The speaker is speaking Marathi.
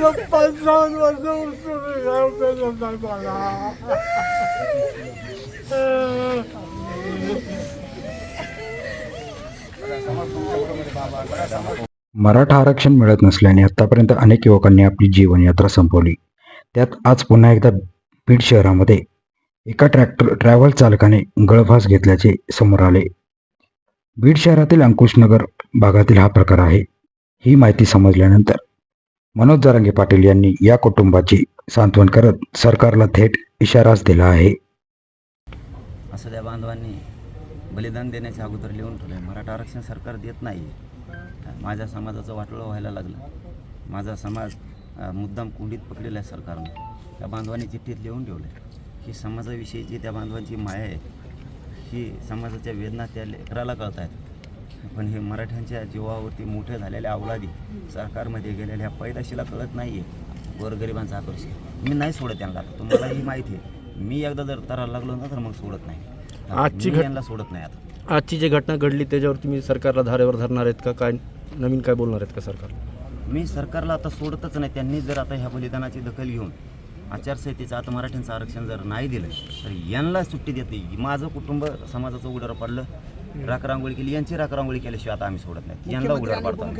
मला पंचावन्न वर्ष उचलून मला मराठा आरक्षण मिळत नसल्याने आतापर्यंत अनेक युवकांनी आपली जीवनयात्रा संपवली. त्यात आज पुन्हा एकदा बीड शहरामध्ये एका ट्रॅक्टर ट्रॅव्हल चालकाने गळफास घेतल्याचे समोर आले. बीड शहरातील अंकुशनगर भागातील हा प्रकार आहे. ही माहिती समजल्यानंतर मनोज जरांगे पाटील यांनी या कुटुंबाची सांत्वन करत सरकारला थेट इशाराच दिला आहे. असं त्या बांधवांनी बलिदान देण्याच्या अगोदर लिहून ठेवलं मराठा आरक्षण सरकार देत नाही. माझ्या समाजाचं वाटोळं व्हायला लागलं. माझा समाज अ, मुद्दाम कुंडीत पकडलेला आहे सरकारनं. त्या बांधवांनी चिठ्ठीत लिहून ठेवलं ही समाजाविषयीची त्या बांधवांची माया आहे ही समाजाच्या वेदना त्या लेकराला कळत आहेत पण हे मराठ्यांच्या जीवावरती मोठे झालेल्या अवलादी सरकारमध्ये गेलेल्या पैदाशीला कळत नाही आहे गोरगरिबांचा आकर्षण मी नाही सोडत त्यांना तुम्हालाही माहिती आहे. मी एकदा जर तराला लागलो ना तर मग सोडत नाही. आजची मी घट- यांना सोडत नाही आता. आजची जी घटना घडली त्याच्यावर तुम्ही सरकारला धारेवर धरणार आहेत का? काय नवीन काय बोलणार आहेत का सरकार? मी सरकारला आता सोडतच नाही. त्यांनी जर आता ह्या बलिदानाची दखल घेऊन आचारसंहितेचं आता मराठ्यांचं आरक्षण जर नाही दिलं तर यांना सुट्टी देत नाही. माझं कुटुंब समाजाचं उघड्यावर पडलं. राखरांगोळी केली यांची राखरांगोळी केल्याशिवाय आता आम्ही सोडत नाही यांना उघड्यावर पाडतो आम्ही.